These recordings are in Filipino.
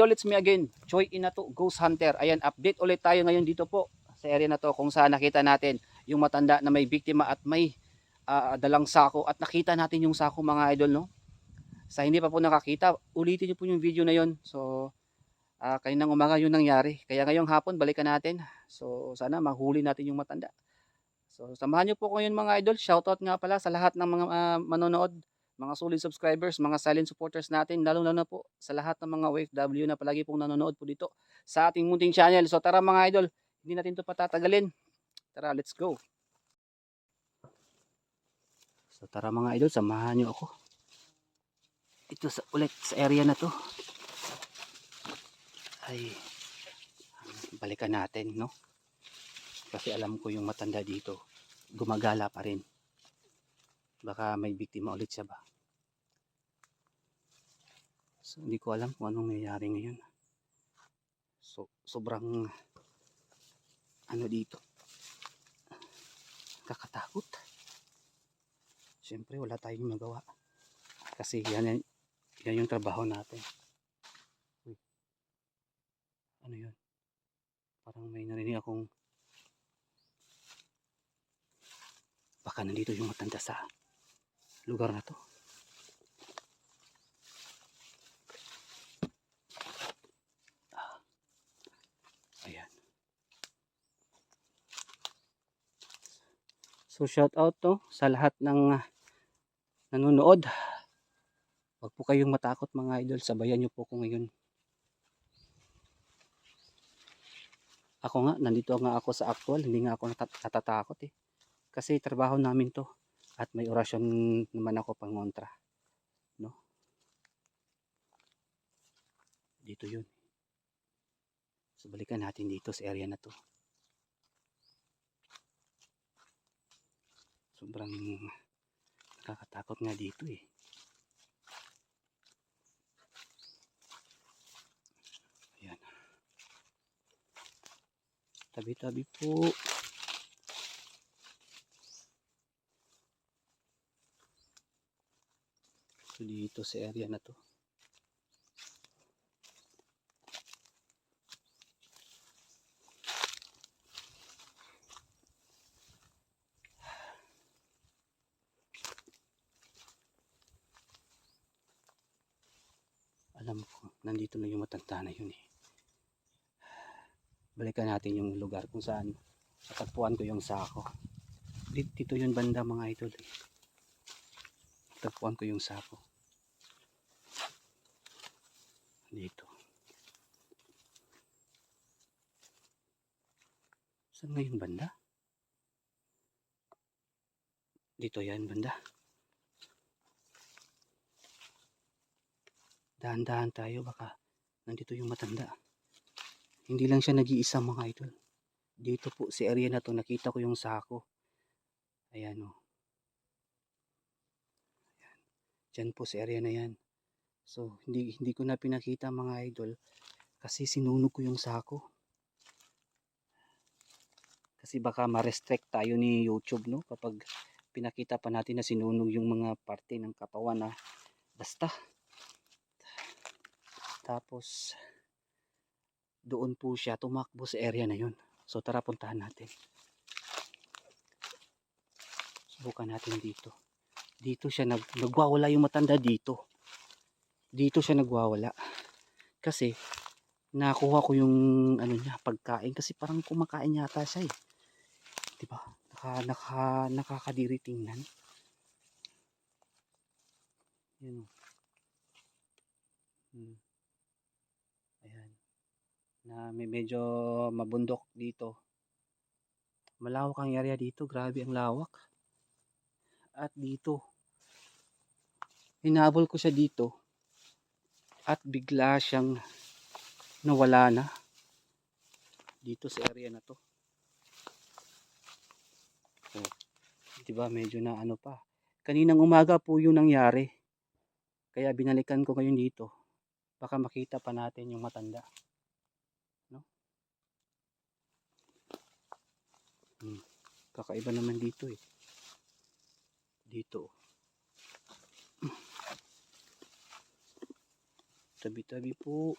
Idol, it's me again, Choi Inato, Ghost Hunter. Ayan, update ulit tayo ngayon dito po sa area na to kung saan nakita natin yung matanda na may biktima at may ah, dalang sako at nakita natin yung sako mga idol no. Sa hindi pa po nakakita, ulitin niyo po yung video na yon. So, ah kaninang umaga yun nangyari. Kaya ngayong hapon, balikan natin. So, sana mahuli natin yung matanda. So, samahan niyo po ko yun mga idol. Shoutout nga pala sa lahat ng mga ah, manonood mga solid subscribers, mga silent supporters natin, lalo na po sa lahat ng mga OFW na palagi pong nanonood po dito sa ating munting channel. So tara mga idol, hindi natin to patatagalin. Tara, let's go. So tara mga idol, samahan nyo ako. Ito sa, ulit sa area na to. Ay, balikan natin, no? Kasi alam ko yung matanda dito, gumagala pa rin. Baka may biktima ulit siya ba? So, hindi ko alam kung anong nangyayari ngayon. So, sobrang ano dito. Kakatakot. Siyempre, wala tayong magawa. Kasi yan, yan, yung trabaho natin. Uy. Ano yun? Parang may narinig akong baka nandito yung matanda sa lugar na to. So shout out to sa lahat ng ah, nanonood. Huwag po kayong matakot mga idol. Sabayan niyo po ko ngayon. Ako nga, nandito nga ako sa actual. Hindi nga ako natat- natatakot eh. Kasi trabaho namin to. At may orasyon naman ako pangontra. No? Dito yun. So natin dito sa area na to. Sobrang nakakatakot nga dito eh. Ayan. Tabi-tabi po. So dito sa area na to. Alam ko, nandito matanda na yun eh. Balikan natin yung lugar kung saan natagpuan ko yung sako. Dito, yun banda mga idol eh. Natagpuan ko yung sako. Dito. Saan nga yung banda? Dito yan banda. Dahan-dahan tayo baka nandito yung matanda. Hindi lang siya nag-iisa mga idol. Dito po sa area na to nakita ko yung sako. Ayan o. Ayan. Diyan po sa area na yan. So hindi hindi ko na pinakita mga idol kasi sinunog ko yung sako. Kasi baka ma-restrict tayo ni YouTube no kapag pinakita pa natin na sinunog yung mga parte ng katawan na basta. Tapos doon po siya tumakbo sa area na yun. So tara puntahan natin. Subukan natin dito. Dito siya nag nagwawala yung matanda dito. Dito siya nagwawala. Kasi nakuha ko yung ano niya pagkain kasi parang kumakain yata siya eh. 'Di ba? Naka naka nakakadiri tingnan. Yan oh. Hmm. Na may medyo mabundok dito. Malawak ang area dito. Grabe ang lawak. At dito. Hinabol ko siya dito. At bigla siyang nawala na. Dito sa area na to. Oh. Diba medyo na ano pa. Kaninang umaga po yung nangyari. Kaya binalikan ko ngayon dito baka makita pa natin yung matanda. Hmm. Kakaiba naman dito eh. Dito. Tabi-tabi po.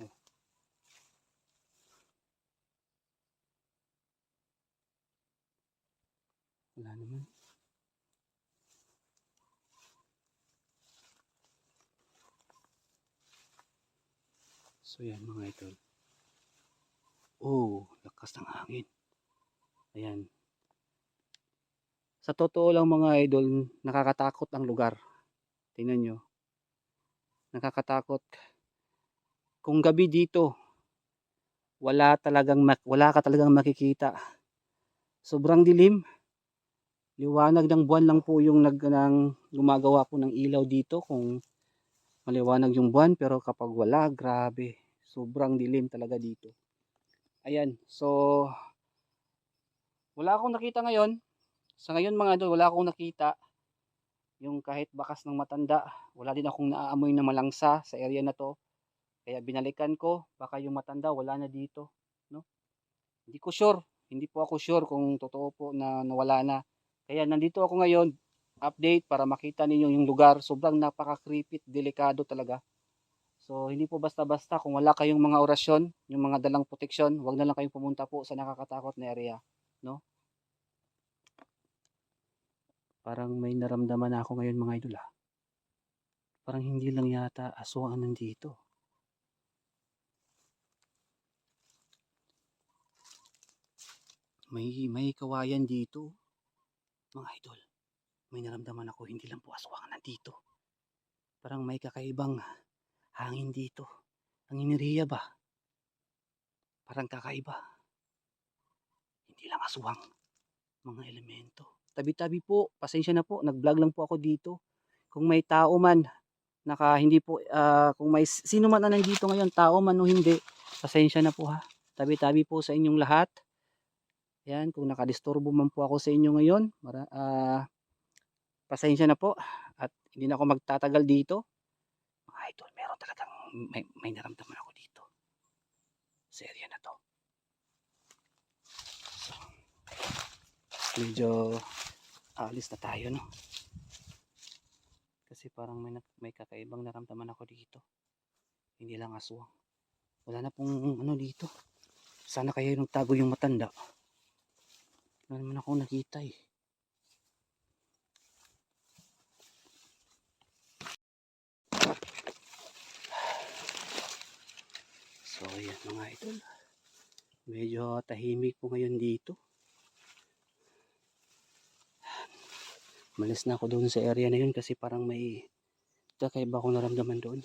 Oh. Wala naman. So yan mga idol. Oh, lakas ng hangin. Ayan. Sa totoo lang mga idol, nakakatakot ang lugar. Tingnan nyo. Nakakatakot. Kung gabi dito, wala talagang wala ka talagang makikita. Sobrang dilim. Liwanag ng buwan lang po yung nag nang gumagawa po ng ilaw dito kung maliwanag yung buwan pero kapag wala, grabe. Sobrang dilim talaga dito. Ayan, so wala akong nakita ngayon. Sa ngayon mga idol, wala akong nakita yung kahit bakas ng matanda. Wala din akong naaamoy na malangsa sa area na to. Kaya binalikan ko, baka yung matanda wala na dito, no? Hindi ko sure, hindi po ako sure kung totoo po na nawala na. Kaya nandito ako ngayon, update para makita ninyo yung lugar. Sobrang napaka-creepy, delikado talaga. So hindi po basta-basta kung wala kayong mga orasyon, yung mga dalang proteksyon, wag na lang kayong pumunta po sa nakakatakot na area, no? Parang may naramdaman ako ngayon mga idol ah. Parang hindi lang yata aswang nandito. May may kawayan dito. Mga idol, may naramdaman ako hindi lang po aswang nandito. Parang may kakaibang hangin dito. Ang iniriya ba? Parang kakaiba. Hindi lang aswang. Mga elemento. Tabi-tabi po. Pasensya na po. Nag-vlog lang po ako dito. Kung may tao man, naka hindi po, ah, kung may sino man na nandito ngayon, tao man o hindi, pasensya na po ha. Tabi-tabi po sa inyong lahat. Yan, kung nakadisturbo man po ako sa inyo ngayon, mara, ah, pasensya na po. At hindi na ako magtatagal dito. Meron talagang may, may naramdaman ako dito. Sa area na to. So, medyo alis na tayo, no? Kasi parang may, may kakaibang naramdaman ako dito. Hindi lang aswang. Wala na pong ano dito. Sana kaya yung tago yung matanda. Wala naman ako nakita eh. So ayan mga idol. Medyo tahimik po ngayon dito. Malis na ako doon sa area na yun kasi parang may kakaiba akong naramdaman doon.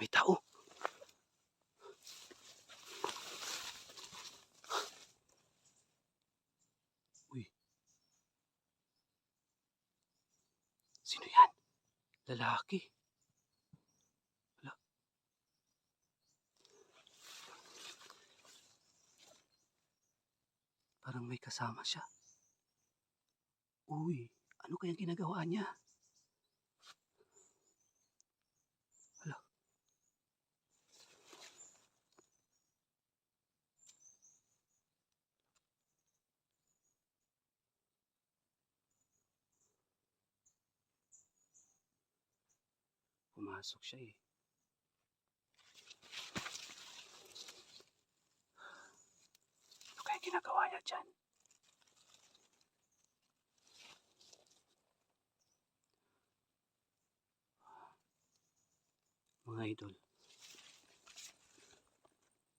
May tao. Uy. Sino yan? Lalaki. Wala. Parang may kasama siya. Uy, ano kayang ginagawa niya? Pumasok siya eh. Ano kaya ginagawa niya dyan? Mga idol.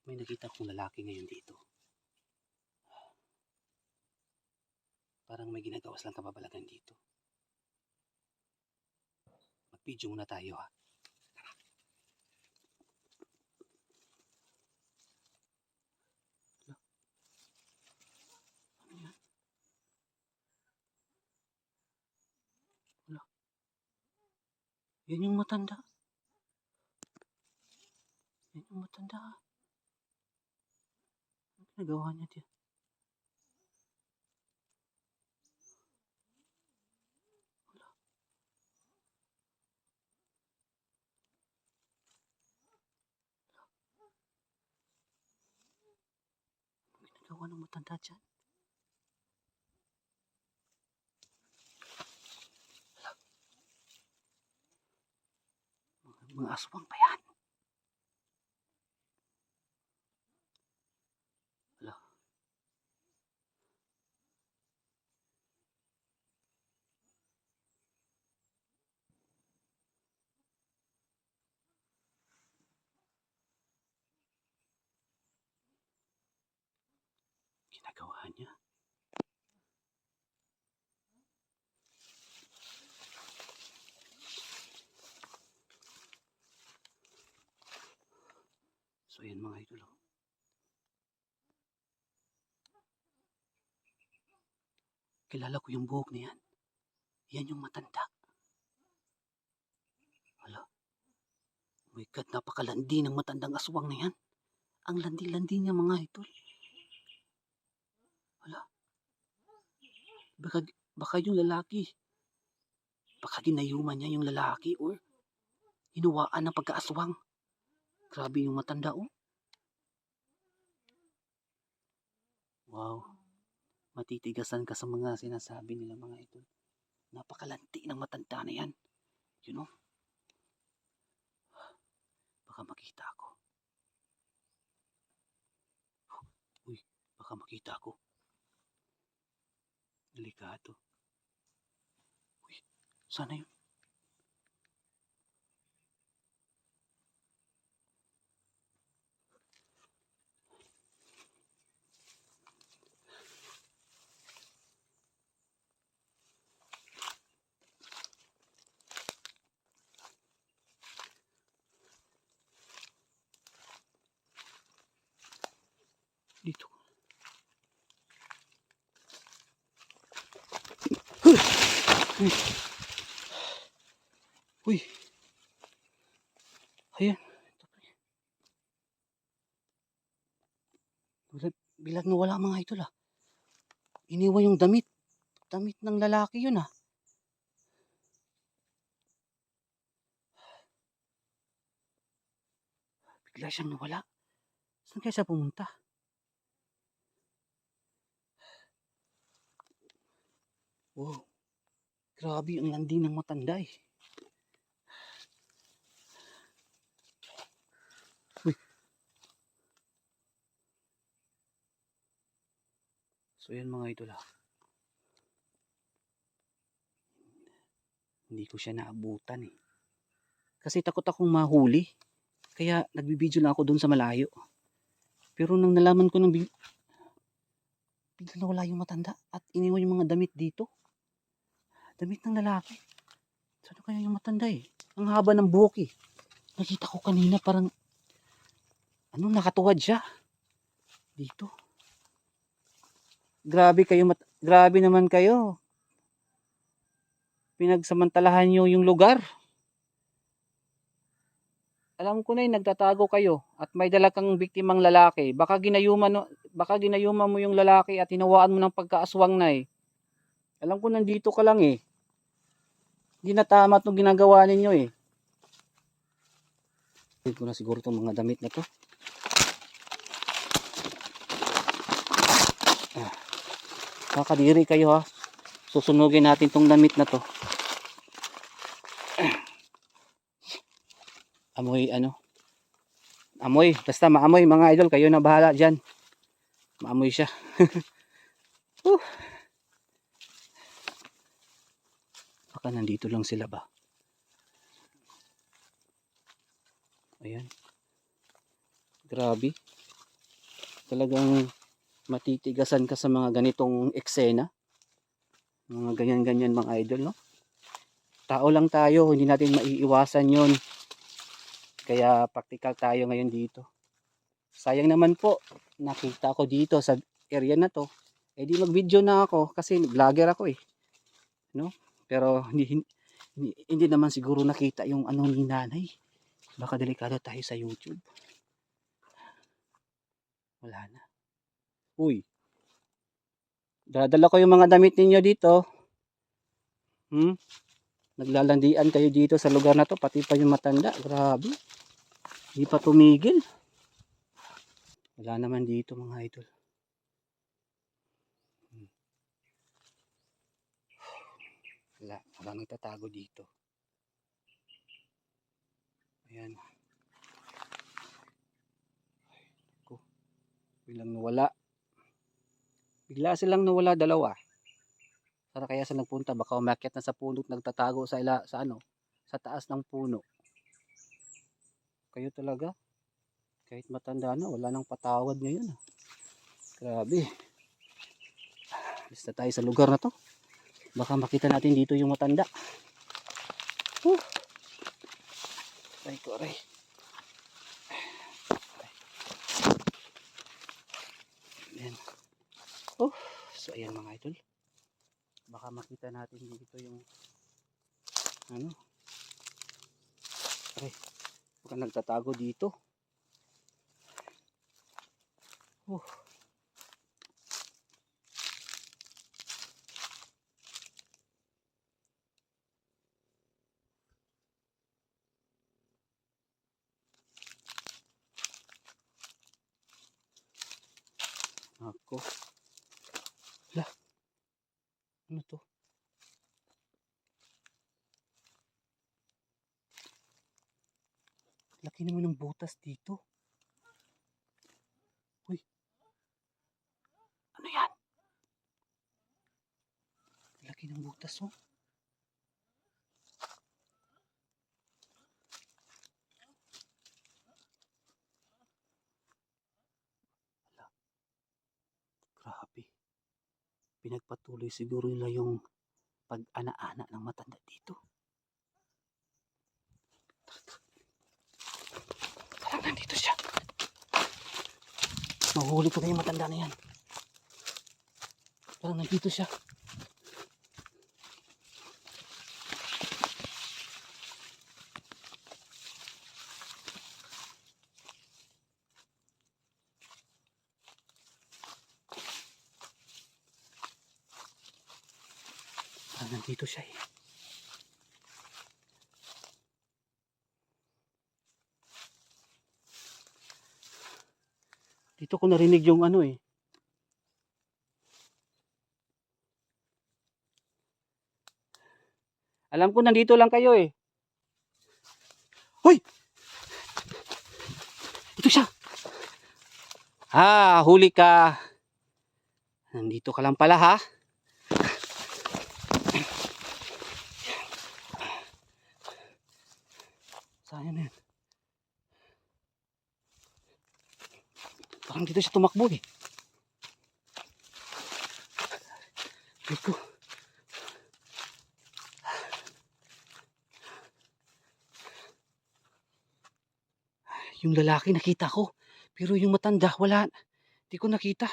May nakita kong lalaki ngayon dito. Parang may ginagawas lang kababalagan dito. Mag-video muna tayo ha. Ano yan? Yung matanda. Yan yung matanda. Ano ginagawa niya diyan? Wala. Ginagawa ng matanda dyan? Mga aswang pa yan. Wala. Ginagawa niya? So yan mga idol. oh. Kilala ko yung buhok na yan. Yan yung matanda. Hala. Oh my God, napakalandi ng matandang aswang na yan. Ang landi-landi niya mga idol. Hala. Baka, baka yung lalaki. Baka ginayuman niya yung lalaki or hinuwaan ng pagkaaswang. Grabe yung matanda oh. Wow. Matitigasan ka sa mga sinasabi nila mga idol. Napakalanti ng matanda na yan. You know? Baka makita ako. Uy, baka makita ako. Delikado. Uy, sana yun? Dito. Uy! Uy! Ayan. Wala, bilag nawala mga idol ah. Iniwan yung damit. Damit ng lalaki yun ah. Bigla siyang nawala. Saan kaya siya pumunta? Wow. Grabe ang landi ng matanda eh. Uy. So yan mga idol ah. Hindi ko siya naabutan eh. Kasi takot akong mahuli. Kaya nagbibideo lang ako doon sa malayo. Pero nang nalaman ko ng bi- bigla nawala yung matanda at iniwan yung mga damit dito. Damit ng lalaki. Saan kaya yung matanda eh? Ang haba ng buhok eh. Nakita ko kanina parang ano nakatuwad siya. Dito. Grabe kayo mat grabe naman kayo. Pinagsamantalahan nyo yung lugar. Alam ko na eh, nagtatago kayo at may dala kang biktimang lalaki. Baka ginayuman, baka ginayuman mo yung lalaki at hinawaan mo ng pagkaaswang na eh. Alam ko nandito ka lang eh. Hindi na tama itong ginagawa ninyo eh. Hindi ko na siguro itong mga damit na to. Ah. Kakadiri kayo ha. Susunugin natin itong damit na to. Amoy ano. Amoy. Basta maamoy mga idol. Kayo na bahala dyan. Maamoy siya. Whew. Nandito lang sila ba? Ayan. Grabe. Talagang matitigasan ka sa mga ganitong eksena. Mga ganyan-ganyan mga idol, no? Tao lang tayo, hindi natin maiiwasan yon. Kaya practical tayo ngayon dito. Sayang naman po, nakita ko dito sa area na to. Eh di mag-video na ako kasi vlogger ako eh. No? Pero hindi, hindi, hindi naman siguro nakita yung ano ni nanay. Baka delikado tayo sa YouTube. Wala na. Uy. Dadala ko yung mga damit ninyo dito. Hmm? Naglalandian kayo dito sa lugar na to. Pati pa yung matanda. Grabe. Hindi pa tumigil. Wala naman dito mga idol. Wala. Wala nagtatago dito. Ayan. Ay, naku. Bilang nawala. Bigla silang nawala dalawa. Para kaya sa nagpunta baka umakyat na sa puno at nagtatago sa ila sa ano, sa taas ng puno. Kayo talaga kahit matanda na wala nang patawad ngayon. ah. Grabe. Na tayo sa lugar na to. Baka makita natin dito yung matanda. Huh. Aray ko, aray. Ayan. Oh, so ayan mga idol. Baka makita natin dito yung ano. Aray, baka nagtatago dito. Oh. Ako. Hala. Ano to? Laki naman ng butas dito. Uy. Ano yan? Laki ng butas oh. Grabe. Pinagpatuloy siguro nila yung pag-ana-ana ng matanda dito. Parang nandito siya. Mahuli ko na yung matanda na yan. Parang nandito siya. Parang nandito siya eh. Dito ko narinig yung ano eh. Alam ko nandito lang kayo eh. Hoy! Ito siya. Ah, huli ka. Nandito ka lang pala ha. Sayang na yan. Parang dito siya tumakbo eh. Dito. Yung lalaki nakita ko. Pero yung matanda, wala. Hindi ko nakita.